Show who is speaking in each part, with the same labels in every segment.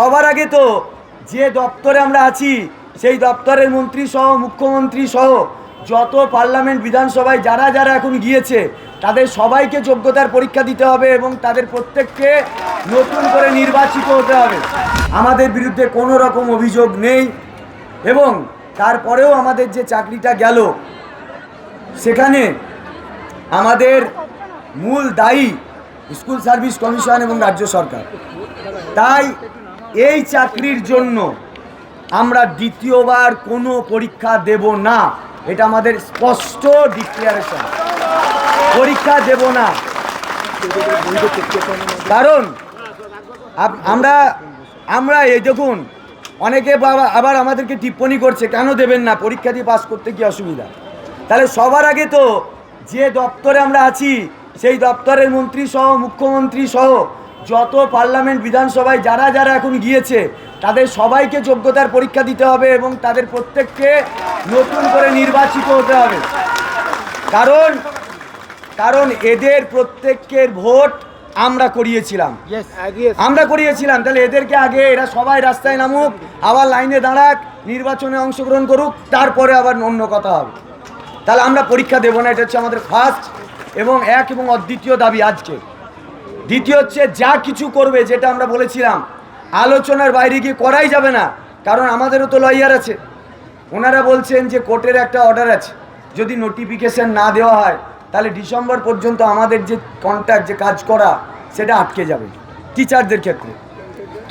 Speaker 1: সবার আগে তো যে দপ্তরে আমরা আছি, সেই দপ্তরের মন্ত্রী সহ, মুখ্যমন্ত্রী সহ, যত পার্লামেন্ট, বিধানসভায় যারা যারা এখন গিয়েছে, তাদের সবাইকে যোগ্যতার পরীক্ষা দিতে হবে এবং তাদের প্রত্যেককে নতুন করে নির্বাচিত হতে হবে। আমাদের বিরুদ্ধে কোনো রকম অভিযোগ নেই এবং তারপরেও আমাদের যে চাকরিটা গেল, সেখানে আমাদের মূল দায়ী স্কুল সার্ভিস কমিশন এবং রাজ্য সরকার। তাই এই চাকরির জন্য আমরা দ্বিতীয়বার কোনো পরীক্ষা দেব না। এটা আমাদের স্পষ্ট ডিক্লারেশন পরীক্ষা দেব না। কারণ আমরা আমরা এই দেখুন, অনেকে বাবা- আবার আমাদেরকে টিপ্পণী করছে, কেন দেবেন না? পরীক্ষা দিয়ে পাস করতে কি অসুবিধা? তাহলে সবার আগে তো যে দপ্তরে আমরা আছি, সেই দপ্তরের মন্ত্রী সহ, মুখ্যমন্ত্রী সহ যত পার্লামেন্ট বিধানসভায় যারা যারা এখন গিয়েছে তাদের সবাইকে যোগ্যতার পরীক্ষা দিতে হবে এবং তাদের প্রত্যেককে নতুন করে নির্বাচিত হতে হবে। কারণ কারণ এদের প্রত্যেকের ভোট আমরা করিয়েছিলাম। আমরা করিয়েছিলাম তাহলে এদেরকে আগে এরা সবাই রাস্তায় নামুক আবার লাইনে দাঁড়াক নির্বাচনে অংশগ্রহণ করুক তারপরে আবার অন্য কথা হবে। তাহলে আমরা পরীক্ষা দেবো না এটা হচ্ছে আমাদের ফার্স্ট এবং এক এবং অদ্বিতীয় দাবি আজকে। দ্বিতীয় হচ্ছে যা কিছু করবে, যেটা আমরা বলেছিলাম, আলোচনার বাইরে গিয়ে করাই যাবে না, কারণ আমাদেরও তো লয়ার আছে। ওনারা বলছেন যে কোর্টের একটা অর্ডার আছে, যদি নোটিফিকেশন না দেওয়া হয়, তাহলে ডিসেম্বর পর্যন্ত আমাদের যে কন্ট্যাক্ট যে কাজ করা, সেটা আটকে যাবে টিচারদের ক্ষেত্রে।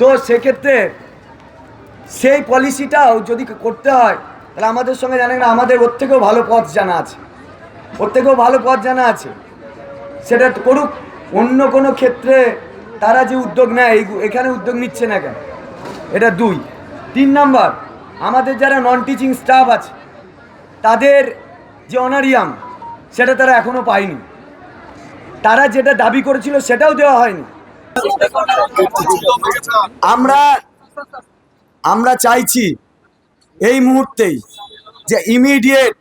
Speaker 1: তো সেক্ষেত্রে সেই পলিসিটাও যদি করতে হয়, তাহলে আমাদের সঙ্গে জানেন না, আমাদের ওর থেকেও ভালো পথ জানা আছে। ওর থেকেও ভালো পথ জানা আছে। সেটা করুক। অন্য কোনো ক্ষেত্রে তারা যে উদ্যোগ নেয় এখানে উদ্যোগ নিচ্ছে না কেন? এটা দুই। তিন নাম্বার, আমাদের যারা নন টিচিং স্টাফ আছে, তাদের যে অনারিয়াম সেটা তারা এখনও পায়নি। তারা যেটা দাবি করেছিল, সেটাও দেওয়া হয়নি। আমরা আমরা চাইছি এই মুহূর্তেই যে ইমিডিয়েট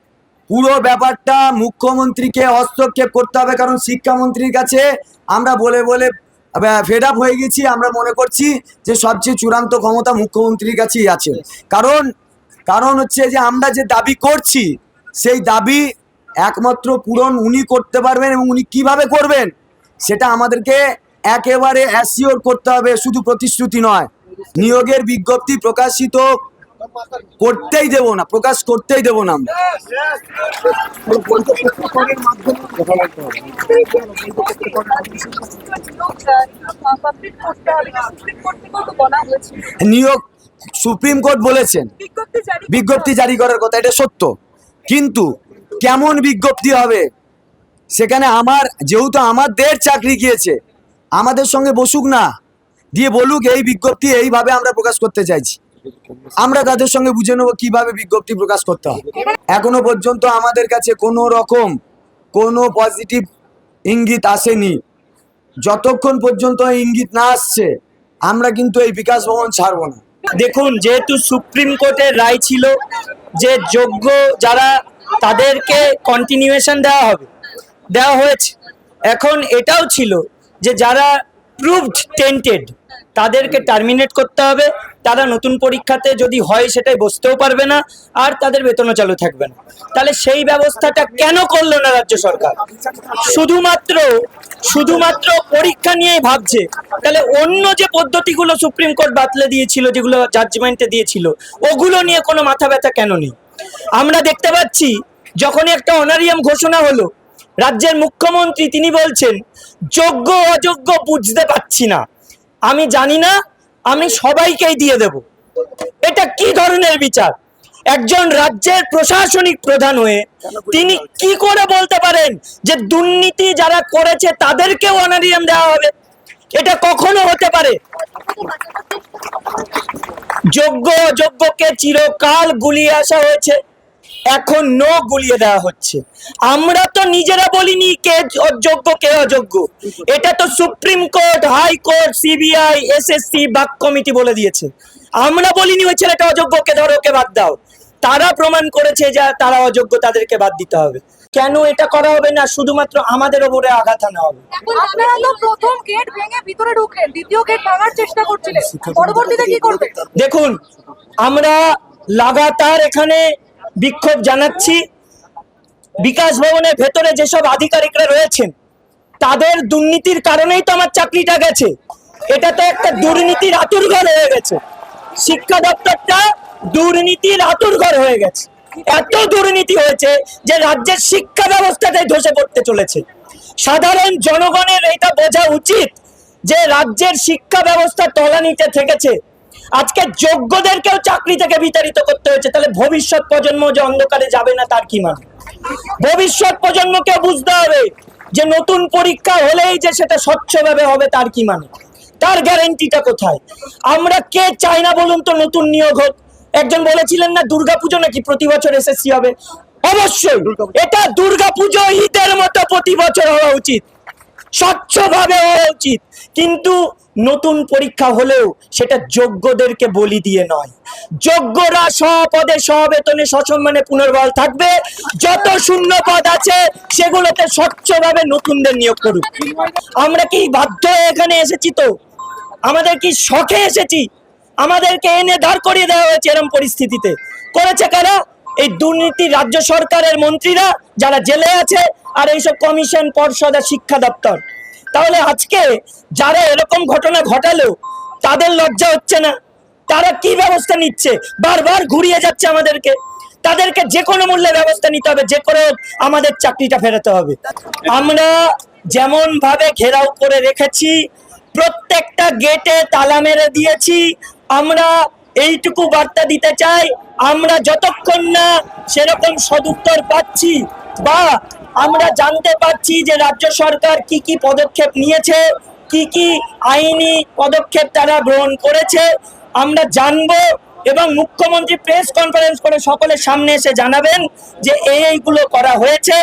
Speaker 1: পুরো ব্যাপারটা মুখ্যমন্ত্রীকে হস্তক্ষেপ করতে হবে, কারণ শিক্ষামন্ত্রীর কাছে আমরা বলে বলে ফেড আপ হয়ে গেছি, আমরা মনে করছি যে সবচেয়ে চূড়ান্ত ক্ষমতা মুখ্যমন্ত্রীর কাছেই আছে। কারণ কারণ হচ্ছে যে আমরা যে দাবি করছি, সেই দাবি একমাত্র পূরণ উনি করতে পারবেন এবং উনি কীভাবে করবেন, সেটা আমাদেরকে একেবারে অ্যাসিওর করতে হবে, শুধু প্রতিশ্রুতি নয়। নিয়োগের বিজ্ঞপ্তি প্রকাশিত করতেই দেব না, প্রকাশ করতেই দেব না নিয়োগ সুপ্রিম কোর্ট বলেছেন,
Speaker 2: বিজ্ঞপ্তি জারি
Speaker 1: করার কথা, এটা সত্য। কিন্তু কেমন বিজ্ঞপ্তি হবে? সেখানে আমার, যেহেতু আমাদের চাকরি গিয়েছে, আমাদের সঙ্গে বসুক না। দিয়ে বলুক এই বিজ্ঞপ্তি এইভাবে আমরা প্রকাশ করতে চাইছি। আমরা তাদের সঙ্গে বুঝে নেব কীভাবে বিজ্ঞপ্তি প্রকাশ করতে হবে এখনও পর্যন্ত আমাদের কাছে কোনো রকম কোনো পজিটিভ ইঙ্গিত আসেনি। যতক্ষণ পর্যন্ত ইঙ্গিত না আসছে, আমরা কিন্তু এই বিকাশ ভবন ছাড়বো না।
Speaker 3: দেখুন, যেহেতু সুপ্রিম কোর্টের রায় ছিল যে যোগ্য যারা তাদেরকে কন্টিনিউয়েশন দেওয়া হবে, দেওয়া হয়েছে, এখন এটাও ছিল যে যারা প্রুভড টেন্টেড তাদেরকে টার্মিনেট করতে হবে। তারা নতুন পরীক্ষাতে যদি হয় সেটাই বসতেও পারবে না, আর তাদের বেতনও চালু থাকবে না। তাহলে সেই ব্যবস্থাটা কেন করল না রাজ্য সরকার? শুধুমাত্র শুধুমাত্র পরীক্ষা নিয়েই ভাবছে। তাহলে অন্য যে পদ্ধতিগুলো সুপ্রিম কোর্ট বাতলে দিয়েছিল, যেগুলো জাজমেন্টে দিয়েছিল, ওগুলো নিয়ে কোনো মাথা ব্যথা কেন নেই? আমরা দেখতে পাচ্ছি, যখনই একটা অনারিয়াম ঘোষণা হলো রাজ্যের মুখ্যমন্ত্রী তিনি বলছেন, যোগ্য অযোগ্য বুঝতে পারছি না। আমি জানি না, আমি সবাইকেই দিয়ে দেব। এটা কি ধরনের বিচার? একজন রাজ্যের প্রশাসনিক প্রধান হয়ে তিনি কি করে বলতে পারেন যে দুর্নীতি যারা করেছে তাদেরকেও অনারিয়াম দেওয়া হবে? এটা কখনো হতে পারে? যোগ্য অযোগ্যকে চিরকাল গুলিয়ে আসা হয়েছে। এখন নো গুলিয়ে দেওয়া হচ্ছে। আমরা তো নিজেরা বলিনি কে অযোগ্য কে অযোগ্য। এটা তো supreme court high court CBI SSC বাক কমিটি বলে দিয়েছে। আমরা বলিনি ওই ছেলেটা অযোগ্যকে ধরো ওকে বাদ দাও। তারা প্রমাণ করেছে যে তারা অযোগ্য তাদেরকে বাদ দিতে হবে। কেন এটা করা হবে না? শুধুমাত্র আমাদের ওপরে আঘাত আনা হবে।
Speaker 2: আপনারা তো প্রথম গেট ভেঙে ভিতরে ঢুকলেন দ্বিতীয় গেট ভাঙার চেষ্টা করছিলেন। পরবর্তীতে কি করবেন?
Speaker 3: দেখুন আমরা লাগাতার এখানে বিক্ষোভ জানাচ্ছি। বিকাশ ভবনের ভেতরে যেসব আধিকারিকরা রয়েছেন, তাদের দুর্নীতির কারণেই তো আমার চাকরিটা গেছে। এটা তো একটা দুর্নীতির আতুরঘর হয়ে গেছে। শিক্ষা দপ্তরটা দুর্নীতির আতুরঘর হয়ে গেছে। এত দুর্নীতি হয়েছে যে রাজ্যের শিক্ষা ব্যবস্থাটাই ধসে পড়তে চলেছে। সাধারণ জনগণের এটা বোঝা উচিত যে রাজ্যের শিক্ষা ব্যবস্থা তলানিতে থেকেছে। আজকে যোগ্যদেরকেও চাকরি থেকে বিতাড়িত করতে হয়েছে তাহলে ভবিষ্যৎ প্রজন্ম যে অন্ধকারে যাবে না তার কি মানে? ভবিষ্যৎ প্রজন্মকে বুঝতে হবে যে নতুন পরীক্ষা হলেই যে সেটা স্বচ্ছভাবে হবে তার কি মানে? তার গ্যারেন্টিটা কোথায়? আমরা কে চাই না বলুন তো নতুন নিয়োগ হোক? একজন বলেছিলেন না দুর্গাপুজো নাকি প্রতি বছর এসএসসি হবে? অবশ্যই এটা দুর্গাপুজো ঈদের মতো প্রতি বছর হওয়া উচিত। স্বচ্ছভাবে হওয়া উচিত। কিন্তু নতুন পরীক্ষা হলেও সেটা যোগ্যদেরকে বলি দিয়ে নয়। যোগ্যরা স্বপদে সবেতনে সসম্মানে পুনর্বল থাকবে। যত শূন্য পদ আছে, সেগুলোতে স্বচ্ছভাবে নতুনদের নিয়োগ করুক। আমরা কি বাধ্য এখানে এসেছি তো? আমাদের কি শখে এসেছি? আমাদেরকে এনে দাঁড় করিয়ে দেওয়া হয়েছে এরকম পরিস্থিতিতে। করেছে কারা? এই দুর্নীতি রাজ্য সরকারের মন্ত্রীরা যারা জেলে আছে আর এইসব কমিশন পর্ষদ আর শিক্ষা দপ্তর। তাহলে আজকে যারা এরকম ঘটনা ঘটালো, তাদের লজ্জা হচ্ছে না? তারা কি ব্যবস্থা নিচ্ছে? বারবার ঘুরিয়ে যাচ্ছে আমাদেরকে। তাদেরকে যে কোনো মূল্যে ব্যবস্থা নিতে হবে, যে করে আমাদের চাকরিটা ফেরাতে হবে। আমরা যেমন ভাবে ঘেরাও করে রেখেছি, প্রত্যেকটা গেটে তালা মেরে দিয়েছি। আমরা এইটুকু বার্তা দিতে চাই আমরা যতক্ষণ না সেরকম সদুত্তর পাচ্ছি বা আমরা জানতে পারছি যে রাজ্য সরকার কি কি পদক্ষেপ নিয়েছে, কি কি আইনি পদক্ষেপ তারা গ্রহণ করেছে, আমরা জানব এবং মুখ্যমন্ত্রী প্রেস কনফারেন্স করে সকলের সামনে এসে জানাবেন যে এই এইগুলো করা হয়েছে।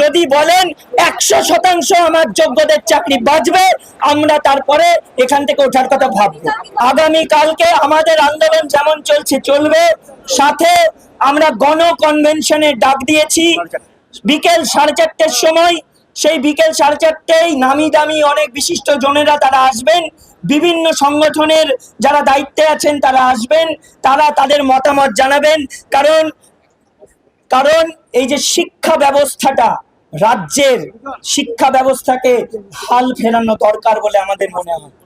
Speaker 3: যদি বলেন একশো শতাংশ আমার যোগ্যদের চাকরি বাঁচবে, আমরা তারপরে এখান থেকে ওঠার কথা ভাববো। আগামী কালকে আমাদের আন্দোলন যেমন চলছে, চলবে সাথে আমরা গণ কনভেনশনের ডাক দিয়েছি। বিকেল সাড়ে চারটের সময়, সেই বিকেল সাড়ে চারটেই নামি দামি অনেক বিশিষ্ট জনেরা তারা আসবেন। বিভিন্ন সংগঠনের যারা দায়িত্বে আছেন তারা আসবেন। তারা তাদের মতামত জানাবেন। কারণ কারণ এই যে শিক্ষা ব্যবস্থাটা রাজ্যের শিক্ষা ব্যবস্থাকে হাল ফেরানো দরকার বলে আমাদের মনে হয়।